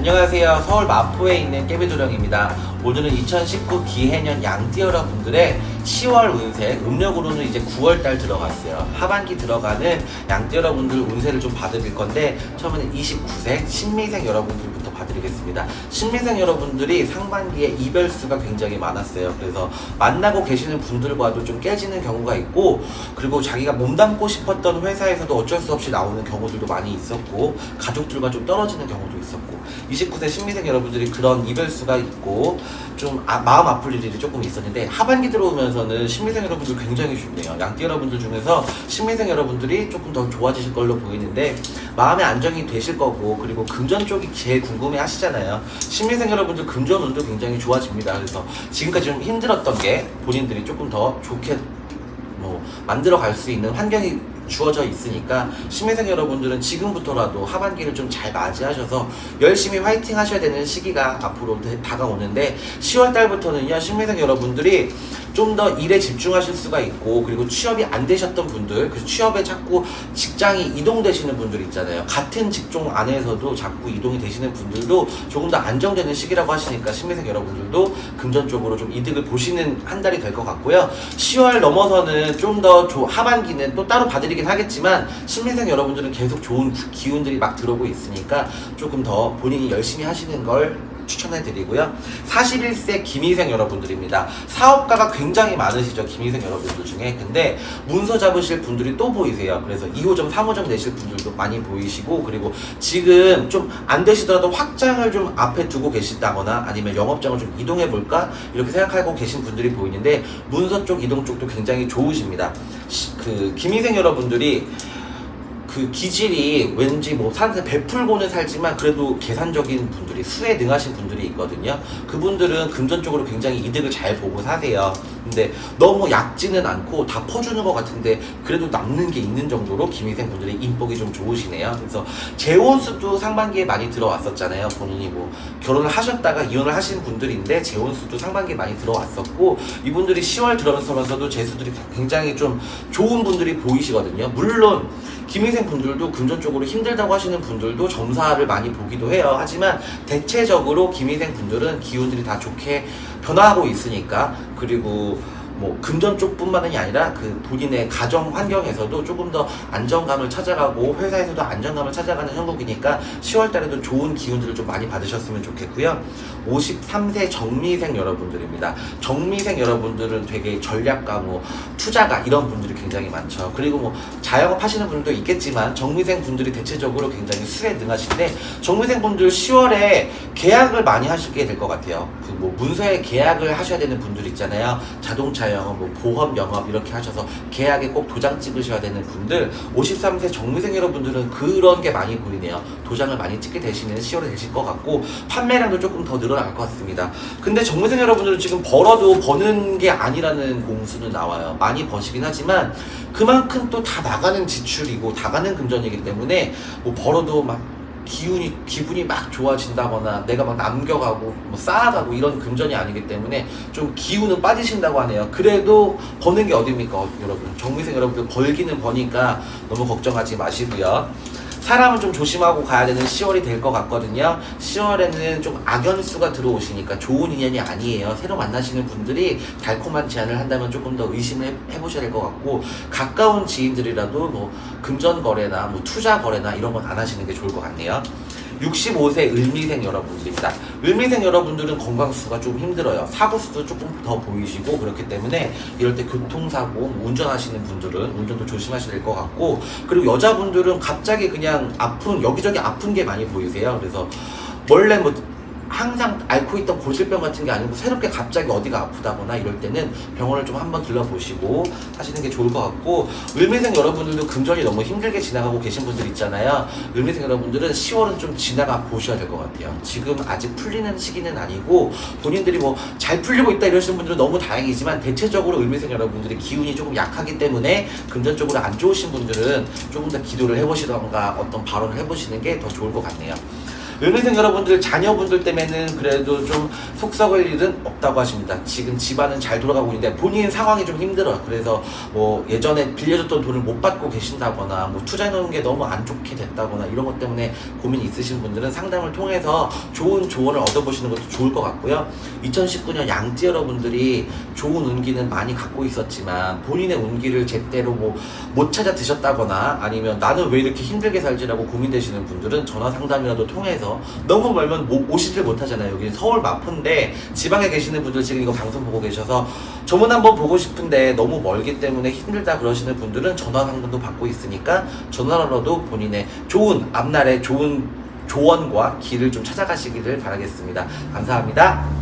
안녕하세요. 서울 마포에 있는 깨비도령입니다. 오늘은 2019 기해년 양띠 여러분들의 10월 운세, 음력으로는 이제 9월달 들어갔어요. 하반기 들어가는 양띠 여러분들 운세를 좀 봐드릴 건데, 처음에는 29세 신미생 여러분들 부터 봐드리겠습니다. 신미생 여러분들이 상반기에 이별수가 굉장히 많았어요. 그래서 만나고 계시는 분들과도 좀 깨지는 경우가 있고, 그리고 자기가 몸담고 싶었던 회사에서도 어쩔 수 없이 나오는 경우들도 많이 있었고, 가족들과 좀 떨어지는 경우도 있었고, 29세 신미생 여러분들이 그런 이별수가 있고 좀 아- 마음 아플 일이 조금 있었는데 하반기 들어오면서는 신미생 여러분들 굉장히 좋네요. 양띠 여러분들 중에서 신미생 여러분들이 조금 더 좋아지실 걸로 보이는데 마음의 안정이 되실 거고 그리고 금전 쪽이 제일 궁금해 하시잖아요. 신미생 여러분들 금전 운도 굉장히 좋아집니다. 그래서 지금까지 좀 힘들었던 게 본인들이 조금 더 좋게 뭐 만들어 갈 수 있는 환경이 주어져 있으니까 신미생 여러분들은 지금부터라도 하반기를 좀 잘 맞이하셔서 열심히 화이팅 하셔야 되는 시기가 앞으로 대- 다가오는데 10월 달부터는요 신미생 여러분들이 좀 더 일에 집중하실 수가 있고 그리고 취업이 안 되셨던 분들 그 취업에 자꾸 직장이 이동되시는 분들 있잖아요. 같은 직종 안에서도 자꾸 이동이 되시는 분들도 조금 더 안정되는 시기라고 하시니까 신미생 여러분들도 금전적으로 좀 이득을 보시는 한 달이 될 것 같고요. 10월 넘어서는 좀 더 하반기는 또 따로 봐드리긴 하겠지만 신미생 여러분들은 계속 좋은 구- 기운들이 막 들어오고 있으니까 조금 더 본인이 열심히 하시는 걸 추천해 드리고요. 41세 김희생 여러분들입니다. 사업가가 굉장히 많으시죠. 김희생 여러분들 중에. 근데 문서 잡으실 분들이 또 보이세요. 그래서 2호점, 3호점 내실 분들도 많이 보이시고 그리고 지금 좀 안 되시더라도 확장을 좀 앞에 두고 계시다거나 아니면 영업장을 좀 이동해 볼까 이렇게 생각하고 계신 분들이 보이는데 문서 쪽 이동 쪽도 굉장히 좋으십니다. 시- 그 김희생 여러분들이 그 기질이 왠지 뭐 사람들 베풀고는 살지만 그래도 계산적인 분들이 수에 능하신 분들이 있거든요. 그분들은 금전적으로 굉장히 이득을 잘 보고 사세요. 근데 너무 약지는 않고 다 퍼주는 것 같은데 그래도 남는 게 있는 정도로 김희생 분들이 인복이 좀 좋으시네요. 그래서 재혼수도 상반기에 많이 들어왔었잖아요. 본인이 뭐 결혼을 하셨다가 이혼을 하신 분들인데 재혼수도 상반기에 많이 들어왔었고 이분들이 10월 들어서면서도 재수들이 굉장히 좀 좋은 분들이 보이시거든요. 물론 김희생 분들도 금전적으로 힘들다고 하시는 분들도 점사를 많이 보기도 해요. 하지만 대체적으로 김희생 분들은 기운들이 다 좋게 변화하고 있으니까 그리고 뭐 금전 쪽뿐만이 아니라 그 본인의 가정 환경에서도 조금 더 안정감을 찾아가고 회사에서도 안정감을 찾아가는 형국이니까 10월 달에도 좋은 기운들을 좀 많이 받으셨으면 좋겠고요. 53세 정미생 여러분들입니다. 정미생 여러분들은 되게 전략가 뭐 투자가 이런 분들이 굉장히 많죠. 그리고 뭐 자영업 하시는 분들도 있겠지만 정미생 분들이 대체적으로 굉장히 수에 능하신데 정미생 분들 10월에 계약을 많이 하시게 될 것 같아요. 그 뭐 문서에 계약을 하셔야 되는 분들 있잖아요. 자동차 영업, 뭐 보험 영업 이렇게 하셔서 계약에 꼭 도장 찍으셔야 되는 분들 53세 정미생 여러분들은 그런 게 많이 보이네요. 도장을 많이 찍게 되시는 10월이 되실 것 같고 판매량도 조금 더 늘어날 것 같습니다. 근데 정미생 여러분들은 지금 벌어도 버는 게 아니라는 공수는 나와요. 많이 버시긴 하지만 그만큼 또 다 나가는 지출이고 다 가는 금전이기 때문에 뭐 벌어도 막 기운이 기분이 막 좋아진다거나 내가 막 남겨가고 뭐 쌓아가고 이런 금전이 아니기 때문에 좀 기운은 빠지신다고 하네요. 그래도 버는 게 어딥니까 어, 여러분 정미생 여러분들 벌기는 버니까 너무 걱정하지 마시고요. 사람은 좀 조심하고 가야 되는 10월이 될 것 같거든요. 10월에는 좀 악연수가 들어오시니까 좋은 인연이 아니에요. 새로 만나시는 분들이 달콤한 제안을 한다면 조금 더 의심을 해, 해보셔야 될 것 같고 가까운 지인들이라도 뭐 금전 거래나 뭐 투자 거래나 이런 건 안 하시는 게 좋을 것 같네요. 65세 을미생 여러분들입니다. 을미생 여러분들은 건강수가 좀 힘들어요. 사고수도 조금 더 보이시고 그렇기 때문에 이럴 때 교통사고 뭐 운전하시는 분들은 운전도 조심하셔야 될 것 같고 그리고 여자분들은 갑자기 그냥 아픈 여기저기 아픈 게 많이 보이세요. 그래서 원래 뭐 항상 앓고 있던 고질병 같은 게 아니고 새롭게 갑자기 어디가 아프다거나 이럴 때는 병원을 좀 한번 들러보시고 하시는 게 좋을 것 같고 을미생 여러분들도 금전이 너무 힘들게 지나가고 계신 분들 있잖아요. 을미생 여러분들은 10월은 좀 지나가 보셔야 될 것 같아요. 지금 아직 풀리는 시기는 아니고 본인들이 뭐 잘 풀리고 있다 이러시는 분들은 너무 다행이지만 대체적으로 을미생 여러분들의 기운이 조금 약하기 때문에 금전적으로 안 좋으신 분들은 조금 더 기도를 해보시던가 어떤 발언을 해보시는 게 더 좋을 것 같네요 연예생 여러분들 자녀분들 때문에는 그래도 좀 속썩을 일은 없다고 하십니다. 지금 집안은 잘 돌아가고 있는데 본인 상황이 좀 힘들어요. 그래서 뭐 예전에 빌려줬던 돈을 못 받고 계신다거나 뭐 투자해 놓은 게 너무 안 좋게 됐다거나 이런 것 때문에 고민 있으신 분들은 상담을 통해서 좋은 조언을 얻어보시는 것도 좋을 것 같고요. 2019년 양띠 여러분들이 좋은 운기는 많이 갖고 있었지만 본인의 운기를 제대로 뭐 못 찾아 드셨다거나 아니면 나는 왜 이렇게 힘들게 살지라고 고민되시는 분들은 전화 상담이라도 통해서 너무 멀면 모- 오시질 못하잖아요. 여기는 서울 마포인데 지방에 계시는 분들 지금 이거 방송 보고 계셔서 저문 한번 보고 싶은데 너무 멀기 때문에 힘들다 그러시는 분들은 전화 상담도 받고 있으니까 전화로라도 본인의 좋은 앞날에 좋은 조언과 길을 좀 찾아가시기를 바라겠습니다. 감사합니다.